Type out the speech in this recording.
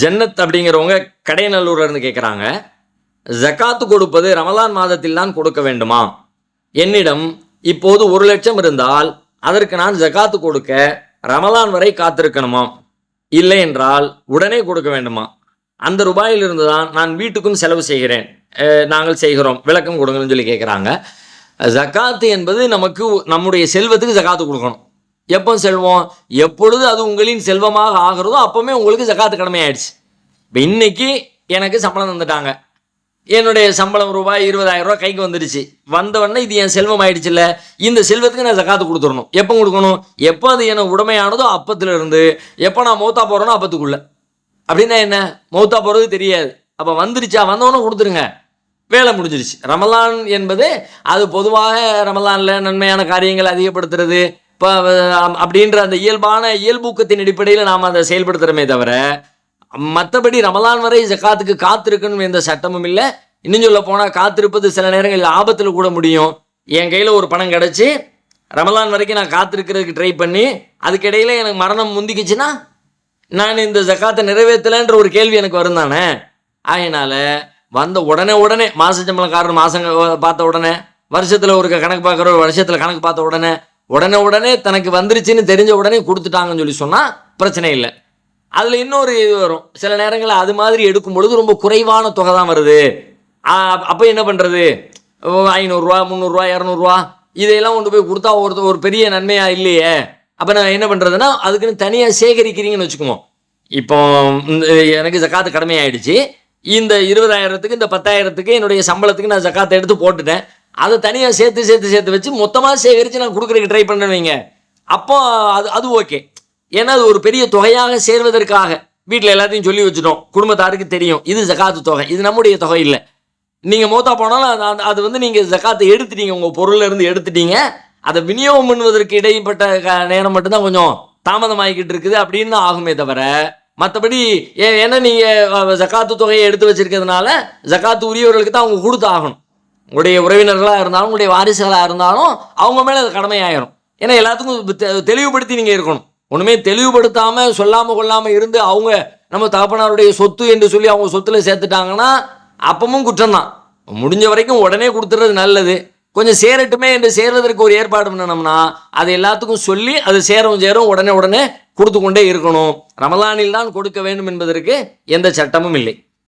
ஜன்னத் அப்படிங்கிறவங்க கடைநல்லூர்ல இருந்து கேட்குறாங்க ஜக்காத்து கொடுப்பது ரமலான் மாதத்தில் தான் கொடுக்க வேண்டுமா? என்னிடம் இப்போது ஒரு லட்சம் இருந்தால் அதற்கு நான் ஜக்காத்து கொடுக்க ரமலான் வரை காத்திருக்கணுமா? இல்லை என்றால் உடனே கொடுக்க வேண்டுமா? அந்த ரூபாயிலிருந்து தான் நான் வீட்டுக்கும் செலவு செய்கிறேன். நாங்கள் செய்கிறோம். விளக்கம் கொடுங்கன்னு சொல்லி கேட்குறாங்க ஜக்காத்து என்பது நமக்கு நம்முடைய செல்வத்துக்கு ஜக்காத்து கொடுக்கணும். எப்போ செல்வம்? எப்பொழுது அது உங்களின் செல்வமாக ஆகிறதோ அப்போவுமே உங்களுக்கு ஜக்காத்து கடமையாயிடுச்சு. இப்போ இன்னைக்கு எனக்கு சம்பளம் தந்துட்டாங்க. என்னுடைய சம்பளம் ரூபாய் இருபதாயிரம் ரூபாய் கைக்கு வந்துடுச்சு. வந்தவொடனே இது என் செல்வம் ஆயிடுச்சுல்ல இந்த செல்வத்துக்கு நான் ஜக்காத்து கொடுத்துடணும். எப்போ கொடுக்கணும்? எப்போ அது எனக்கு உடமையானதோ அப்பத்துல இருந்து எப்போ நான் மௌத்தா போகிறேனோ அப்பத்துக்குள்ளே. அப்படின்னா என்ன? மௌத்தா போகிறது தெரியாது. அப்போ வந்துடுச்சா? வந்தவொடனே கொடுத்துருங்க. வேலை முடிஞ்சிருச்சு ரமலான் என்பது அது பொதுவாக ரமலானில் நன்மையான காரியங்களை அதிகப்படுத்துறது. இப்போ அப்படின்ற அந்த இயல்பான இயல்பூக்கத்தின் அடிப்படையில் நாம் அதை செயல்படுத்துகிறோமே தவிர மற்றபடி ரமலான் வரை ஜக்காத்துக்கு காத்திருக்கணும் எந்த சட்டமும் இல்லை. இன்னும் சொல்ல போனால் காத்திருப்பது சில நேரங்களில் ஆபத்தில் கூட முடியும். என் கையில் ஒரு பணம் கிடச்சி ரமலான் வரைக்கும் நான் காத்திருக்கிறதுக்கு ட்ரை பண்ணி அதுக்கிடையில் எனக்கு மரணம் முந்திக்குச்சுன்னா நான் இந்த ஜக்காத்தை நிறைவேற்றலைன்ற ஒரு கேள்வி எனக்கு வரும் தானே. அதனால் வந்த உடனே உடனே மாத சம்பளக்காரர் மாதம் பார்த்த உடனே வருஷத்தில் ஒரு கணக்கு பார்க்குற ஒரு வருஷத்தில் கணக்கு பார்த்த உடனே உடனே உடனே தனக்கு வந்துருச்சுன்னு தெரிஞ்ச உடனே கொடுத்துட்டாங்கன்னு சொல்லி சொன்னால் பிரச்சனை இல்லை. அதில் இன்னொரு இது வரும். சில நேரங்களில் அது மாதிரி எடுக்கும் பொழுது ரொம்ப குறைவான தொகை தான் வருது. அப்போ என்ன பண்ணுறது ஐநூறுரூவா முந்நூறுரூவா இரநூறுவா இதையெல்லாம் கொண்டு போய் கொடுத்தா ஒரு ஒரு பெரிய நன்மையாக இல்லையே? அப்போ நான் என்ன பண்ணுறதுன்னா அதுக்குன்னு தனியாக சேகரிக்கிறீங்கன்னு வச்சுக்குவோம். இப்போ எனக்கு ஜக்காத்து கடமையாயிடுச்சு. இந்த இருபதாயிரத்துக்கு இந்த பத்தாயிரத்துக்கு என்னுடைய சம்பளத்துக்கு நான் ஜக்காத்தை எடுத்து போட்டுட்டேன். அதை தனியாக சேர்த்து சேர்த்து சேர்த்து வச்சு மொத்தமாக சேகரித்து நான் கொடுக்குறதுக்கு ட்ரை பண்ணுவீங்க அப்போ அது அது ஓகே ஏன்னா அது ஒரு பெரிய தொகையாக சேர்வதற்காக வீட்டில் எல்லாத்தையும் சொல்லி வச்சுட்டோம். குடும்பத்தாருக்கு தெரியும். இது ஜக்காத்து தொகை. இது நம்முடைய தொகை இல்லை. நீங்கள் மூத்தா போனாலும் அது- அது வந்து நீங்கள் ஜக்காத்தை எடுத்துட்டீங்க. உங்கள் பொருள்ல இருந்து எடுத்துட்டீங்க. அதை விநியோகம் பண்ணுவதற்கு இடைப்பட்ட க- நேரம் மட்டும்தான் கொஞ்சம் தாமதமாகிக்கிட்டு இருக்குது. அப்படின்னு தான் ஆகுமே தவிர மற்றபடி ஏன்னா நீங்கள் ஜக்காத்து தொகையை எடுத்து வச்சிருக்கிறதுனால ஜக்காத்து உரியவர்களுக்கு தான் அவங்க கொடுத்து ஆகணும் உங்களுடைய உறவினர்களாக இருந்தாலும் உங்களுடைய வாரிசுகளாக இருந்தாலும் அவங்க மேலே அது கடமையாயிரும். ஏன்னா எல்லாத்துக்கும் தெ- தெளிவுபடுத்தி நீங்கள் இருக்கணும். ஒன்றுமே தெளிவுபடுத்தாமல் சொல்லாமல் கொள்ளாமல் இருந்து அவங்க நம்ம தகப்பனாருடைய சொத்து என்று சொல்லி அவங்க சொத்துல சேர்த்துட்டாங்கன்னா அப்பவும் குற்றம்தான். முடிஞ்ச வரைக்கும் உடனே கொடுத்துறது நல்லது. கொஞ்சம் சேரட்டுமே என்று சேர்வதற்கு ஒரு ஏற்பாடு பண்ணணும்னா அது எல்லாத்துக்கும் சொல்லி அது சேரும் சேரும் உடனே உடனே கொடுத்து கொண்டே இருக்கணும். ரமலானில் தான் கொடுக்க வேண்டும் என்பதற்கு எந்த சட்டமும் இல்லை.